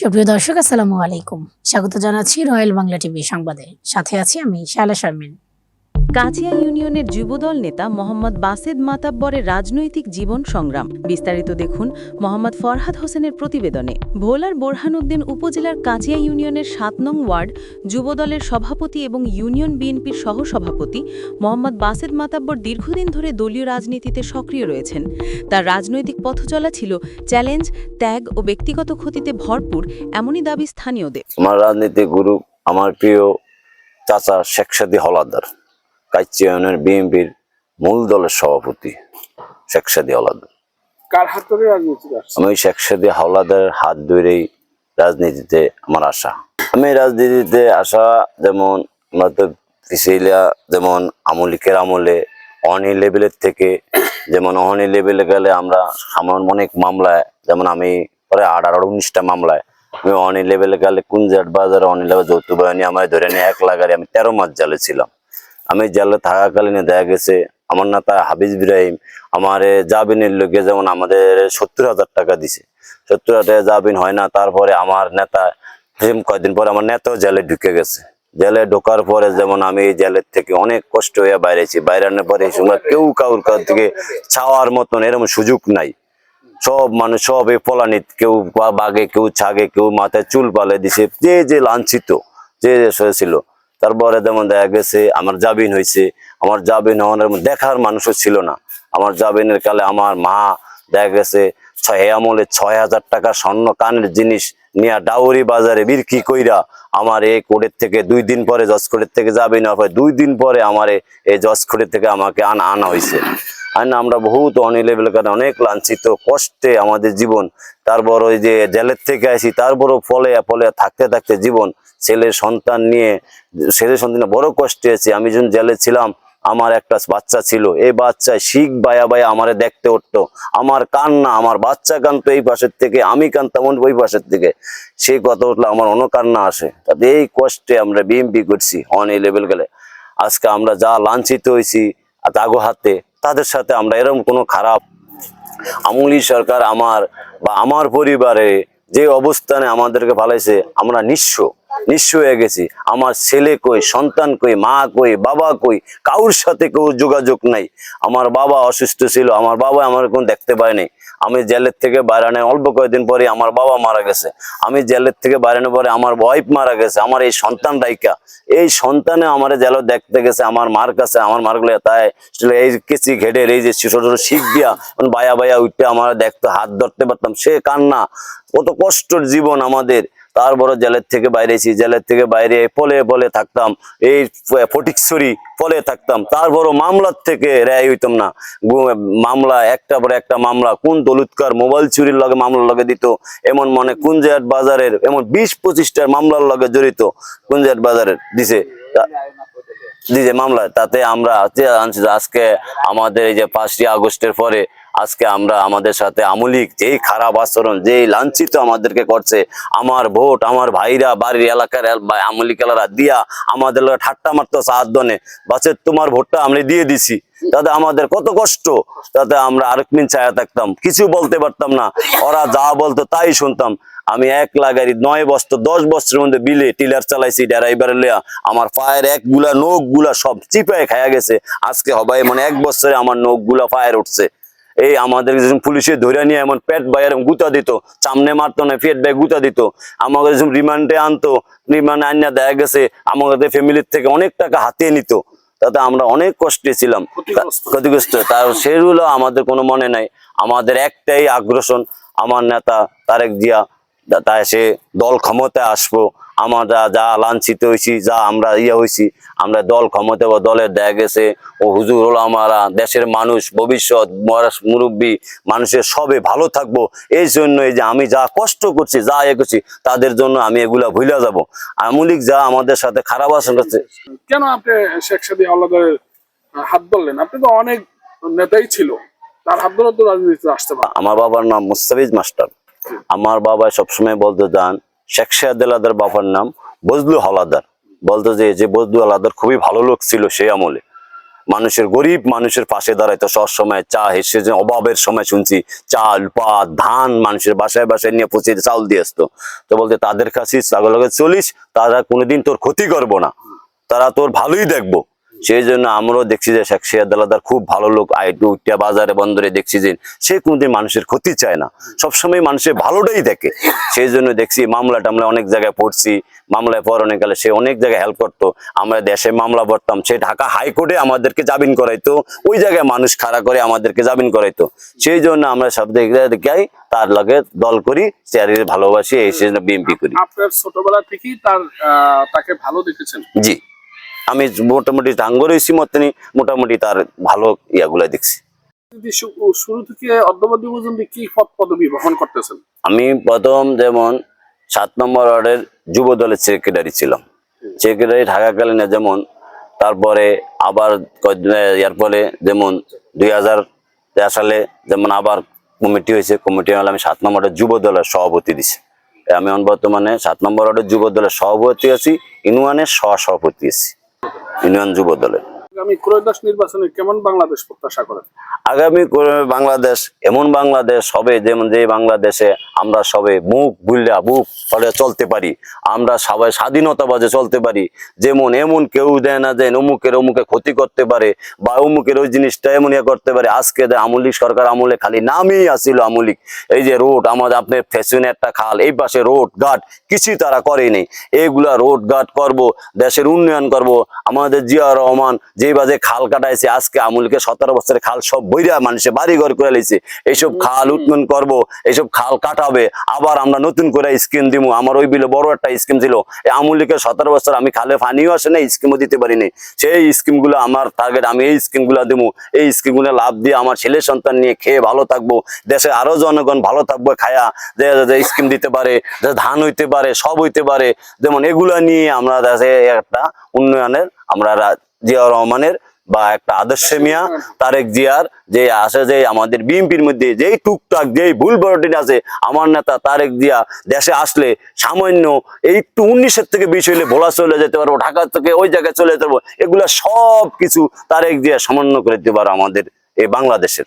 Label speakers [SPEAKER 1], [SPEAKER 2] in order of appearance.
[SPEAKER 1] সুপ্রিয় দর্শক, আসসালামু আলাইকুম। স্বাগত জানাচ্ছি রয়্যাল বাংলা টিভি সংবাদে। সাথে আছি আমি শায়লা শারমিন।
[SPEAKER 2] কাছিয়া ইউনিয়নের যুবদল নেতা মোহাম্মদ বাসেদ মাতাব্বরের রাজনৈতিক জীবন সংগ্রাম। বিস্তারিত দেখুন মোহাম্মদ ফরহাদ হোসেনের প্রতিবেদনে। ভোলার বোরহানউদ্দিন উপজেলার কাছিয়া ইউনিয়নের সাত নং ওয়ার্ড, যুবদলের সভাপতি এবং ইউনিয়ন বিএনপির সহসভাপতি মোহাম্মদ বাসেদ মাতাব্বর দীর্ঘদিন ধরে দলীয় রাজনীতিতে সক্রিয় রয়েছেন। তার রাজনৈতিক পথচলা ছিল চ্যালেঞ্জ, ত্যাগ ও ব্যক্তিগত ক্ষতিতে ভরপুর এমনই দাবি স্থানীয়দের।
[SPEAKER 3] আমার রাজনীতি গুরু, আমার প্রিয় চাচা শেখ সাদি হলাদার। কাইচিয়নের বিএনপির মূল দলের সভাপতি শেখ সাদি হলাদার
[SPEAKER 4] কার হাত ধরে
[SPEAKER 3] আমি শেখ সাদি হাওলাদারের হাত ধরেই রাজনীতিতে আমার আশা। আমি রাজনীতিতে আসা যেমন আমরা তো পিছিয়ে যেমন আমলিকের আমলে অনি লেভেলের থেকে যেমন অহনি লেভেলে গেলে আমরা আমার অনেক মামলায় যেমন আমি পরে আঠারো উনিশটা মামলায় আমি অনি লেভেলে গেলে কুঞ্জাট বাজারে অনি লেভেল যৌথ বাহিনী আমায় ধরে নিয়ে এক লাগারে আমি তেরো মাস জালে ছিলাম। আমি জেলে থাকাকালীনে দেখা গেছে, আমার নেতা হাবিজ ইব্রাহিম আমার জাবিনের লোকে যেমন আমাদের সত্তর হাজার টাকা দিছে। সত্তর হাজার জাবিন হয় না, তারপরে আমার নেতা কয়েকদিন পরে আমার নেতাও জেলে ঢুকে গেছে। জেলে ঢোকার পরে যেমন আমি জেলের থেকে অনেক কষ্ট হয়ে বাইরেছি বাইরানোর পরে এই সময় কেউ কাউর কাছ থেকে ছাওয়ার মতন এরকম সুযোগ নাই। সব মানুষ, সব এই পলানিত কেউ বা- বাগে কেউ ছাগে, কেউ মাথায় চুল পালে দিছে, যে যে লাঞ্ছিত, যে যে হয়েছিল তারপরে যেমন দেখা গেছে, আমার জাবিন হয়েছে আমার জাবিন হওয়ার দেখার মানুষও ছিল না। আমার জাবিনের কালে আমার মা দেখা গেছে, ছয় আমলে ছয় হাজার টাকা স্বর্ণ কানের জিনিস নিয়ে ডাউরি বাজারে বিক্রি কইরা আমার এই কোর্টের থেকে দুই দিন পরে জজ কোর্টের থেকে যাবে না দুই দিন পরে আমার এই জজ কোর্টের থেকে আমাকে আনা আনা হয়েছে না, আমরা বহুত অনিলেবেল কারণে অনেক লাঞ্ছিত কষ্টে আমাদের জীবন। তারপর ওই যে জেলের থেকে আসি তারপরও ফলে ফলে থাকতে থাকতে জীবন, ছেলে সন্তান নিয়ে, ছেলে সন্তান বড় কষ্টে আছি। আমি যখন জেলে ছিলাম, আমার একটা বাচ্চা ছিল। এই বাচ্চা শিখ বায়া বায়া আমারে দেখতে উঠতো। আমার কান্না, আমার বাচ্চা কানতো এই পাশের থেকে, আমি কানতাম ওই পাশের থেকে। সেই কথা উঠলে আমার অন্য কান্না আসে। তাতে এই কষ্টে আমরা বিএমপি করছি অন এই লেভেল গেলে আজকে আমরা যা লাঞ্ছিত হয়েছি তাগো হাতে তাদের সাথে আমরা এরকম কোনো খারাপ আমলি সরকার আমার বা আমার পরিবারে যে অবস্থানে আমাদেরকে ফালাইছে আমরা নিঃস্ব। নিঃস্ব হয়ে গেছি। আমার ছেলে কই, সন্তান কই, মা কই, বাবা কই কাউর সাথে কেউ যোগাযোগ নাই। আমার বাবা অসুস্থ ছিল, আমার বাবা আমার কোন দেখতে পায়নি আমি জেলের থেকে বাইরানোর অল্প কয়েকদিন পরে আমার বাবা মারা গেছে। আমি জেলের থেকে বাইরানোর পরে আমার ওয়াইফ মারা গেছে, আমার এই সন্তান রাইকা এই সন্তানে আমার জেল দেখতে গেছে, আমার মার কাছে, আমার মারগুলো তাই এই কেচি ঘেটের এই যে ছোট ছোট শিখ দিয়া মানে বায়া বায়া উঠতে আমার দেখতো, হাত ধরতে পারতাম। সে কান্না, কত কষ্টর জীবন আমাদের। তারপরে জেলের থেকে বাইরে বাইরেছি জেলের থেকে বাইরে পলে পলে থাকতাম, এই ফটিকছড়ি পলে থাকতাম, তারপরও মামলার থেকে রেয় হইতাম না। মামলা, একটা পরে একটা মামলা, কোন দলুৎকার মোবাইল চুরির লগে মামলার লগে দিত, এমন মনে কুঞ্জাট বাজারের, এমন বিশ পঁচিশটার মামলার লগে জড়িত কুঞ্জাট বাজারের দিছে। তা- মামলায় মামলা তাতে আমরা আজকে আমাদের এই যে পাঁচটি আগস্টের পরে আজকে আমরা আমাদের সাথে আমলিক যেই খারাপ আচরণ, যেই লাঞ্ছিত আমাদেরকে করছে, আমার ভোট, আমার ভাইরা বাড়ির এলাকার আমলিকালারা দিয়া আমাদের ঠাট্টা মারতো সাহায্য বাসের তোমার ভোটটা আমরা দিয়ে দিছি। তাতে আমাদের কত কষ্ট, তাতে আমরা আরেক মিন ছায়া থাকতাম, কিছু বলতে পারতাম না, ওরা যা বলতো তাই শুনতাম। আমি এক লাগারি নয় বছর দশ বছরের মধ্যে বিলে টিলার চালাইছি ড্রাইভারের লিয়া আমার পায়ের একগুলা নখগুলা সব চিপায় খায়া গেছে। আজকে হবাই মানে এক বছরে আমার নখগুলা পায়ের উঠছে। এই আমাদের পুলিশে ধরে নিয়ে এমন পেট বাইরে গুতা দিত, সামনে মারতো না, পেট বাই গুতা দিত। যখন রিমান্ডে আনতো, রিমান্ডে আনিয়া দেখা গেছে, আমাদের ফ্যামিলির থেকে অনেক টাকা হাতিয়ে নিত। তাতে আমরা অনেক কষ্টে ছিলাম।
[SPEAKER 4] ক্ষতিগ্রস্ত।
[SPEAKER 3] তার সেগুলো আমাদের কোনো মনে নাই। আমাদের একটাই আগ্রসন আমার নেতা তারেক জিয়া তাই সে দল ক্ষমতায় আসব আমরা যা লাঞ্ছিত হয়েছি যা আমরা ইয়ে হয়েছি আমরা দল ক্ষমতা বা দলের দেখা গেছে। ও হুজুর হলো আমরা দেশের মানুষ ভবিষ্যৎ মুরব্বী মানুষের সবে ভালো থাকব। এই জন্য এই যে আমি যা কষ্ট করছি যা ইয়ে করছি তাদের জন্য আমি এগুলা ভুলে যাব। আমলিক যা আমাদের সাথে খারাপ আচরণ করছে।
[SPEAKER 4] কেন আপনি শেখ সাদি আল্লাহের হাত ধরলেন? আপনি তো অনেক নেতাই ছিল। তার হাত ধরে তো রাজনীতিতে আসতে পারেন
[SPEAKER 3] আমার বাবার নাম মুস্তাফিজ মাস্টার। আমার বাবা সবসময় বলতো যান শেখ শাহদালাদের বাবার নাম বজলু হাওলাদার বলতো যে যে বজলু হাওলাদার খুবই ভালো লোক ছিল সেই আমলে। মানুষের গরিব মানুষের পাশে দাঁড়াইতো সবসময়, চা হেসে যে অভাবের সময় শুনছি, চাল পাত ধান মানুষের বাসায় বাসায় নিয়ে পচিয়ে চাউল দিয়ে আসতো। তো বলতে, তাদের কাছে চলিস, তারা কোনোদিন তোর ক্ষতি করব না। তারা তোর ভালোই দেখব। সেই জন্য আমরাও দেখছি যে শেখ সিয়াদ আলাদার খুব ভালো লোক আইটু উঠিয়া বাজারে বন্দরে দেখছি যে সে কোনোদিন মানুষের ক্ষতি চায় না। সবসময় মানুষের ভালোটাই দেখে। সেই জন্য দেখছি মামলা টামলা অনেক জায়গায় পড়ছি। মামলায় পর অনেক গেলে সে অনেক জায়গায় হেল্প করতো। আমরা দেশে মামলা পড়তাম সে ঢাকা হাইকোর্টে আমাদেরকে জামিন করাইতো। ওই জায়গায় মানুষ খাড়া করে আমাদেরকে জামিন করাইতো। সেই জন্য আমরা সব দেখে দেখাই তার লগে দল করি চেয়ারের ভালোবাসি এই জন্য বিএমপি করি।
[SPEAKER 4] আপনার ছোটবেলা থেকেই তার তাকে ভালো দেখেছেন?
[SPEAKER 3] জি। আমি মোটামুটি ডাঙ্গর হয়েছি মতনই মোটামুটি তার ভালো ইয়াগুলা দেখছি।
[SPEAKER 4] শুরু থেকে অর্ধবাদী পর্যন্ত কি পদ পদবি বহন করতেছেন?
[SPEAKER 3] আমি প্রথম যেমন সাত নম্বর ওয়ার্ডের যুব দলের সেক্রেটারি ছিলাম। সেক্রেটারি থাকাকালীন যেমন তারপরে আবার ইয়ার পরে যেমন দুই হাজার সালে যেমন আবার কমিটি হয়েছে কমিটি হলে আমি সাত নম্বর ওয়ার্ডের যুব দলের সভাপতি দিছি। আমি বর্তমানে সাত নম্বর ওয়ার্ডের যুব দলের সভাপতি আছি ইউনিয়নের সহসভাপতি আছি। ইউনিয়ন যুব দলের।
[SPEAKER 4] আগামী ক্রয়দাস নির্বাচনে কেমন বাংলাদেশ প্রত্যাশা করেন?
[SPEAKER 3] আগামী বাংলাদেশ, এমন বাংলাদেশ হবে যেমন যে বাংলাদেশে আমরা সবে মুখ বুল্লা বুক ফলে চলতে পারি। আমরা সবাই স্বাধীনতাবাজে চলতে পারি। যেমন এমন কেউ দেয় না যে, অমুকের অমুকে ক্ষতি করতে পারে বা অমুকের ওই জিনিসটা এমন ইয়ে করতে পারে। আজকে আমলিক সরকার আমলে খালি নামই আসিল আমলিক এই যে রোড, আমাদের আপনার ফ্যাশনে একটা খাল, এই পাশে রোড ঘাট, কিছুই তারা করেনি এইগুলা রোড ঘাট করব, দেশের উন্নয়ন করব। আমাদের জিয়া রহমান যে বাজে খাল কাটাইছে, আজকে আমুলকে সতেরো বছরের খাল সব বইরা মানুষে বাড়ি ঘর করে লাইছে এইসব খাল উৎপন্ন করব এইসব খাল কাটাবে আবার আমরা নতুন করে স্কিম দিব আমার ওই বিলে বড় একটা স্কিম ছিল। এই আমুলিকে সতেরো বছর আমি খালে পানিও আসে না স্কিমও দিতে পারিনি সেই স্কিমগুলো আমার টার্গেট আমি এই স্কিমগুলো দেবো এই স্কিমগুলো লাভ দিয়ে আমার ছেলে সন্তান নিয়ে খেয়ে ভালো থাকব দেশে আরও জনগণ ভালো থাকব খায়া যে যে স্কিম দিতে পারে যে ধান হইতে পারে সব হইতে পারে। যেমন এগুলা নিয়ে আমরা দেশে একটা উন্নয়নের আমরা জিয়া রহমানের বা একটা আদর্শে মিয়া তারেক জিয়ার যে আসে যে আমাদের বিএনপির মধ্যে যেই টুকটাক যেই ভুল বড়টিন আছে আমার নেতা তারেক জিয়া দেশে আসলে সামান্য এই একটু উনিশের থেকে বিশ হইলে ভোলা চলে যেতে পারব ঢাকা থেকে ওই জায়গায় চলে যেতে পারব এগুলা সব কিছু তারেক জিয়া সামান্য করে দিতে পারো আমাদের এই বাংলাদেশের।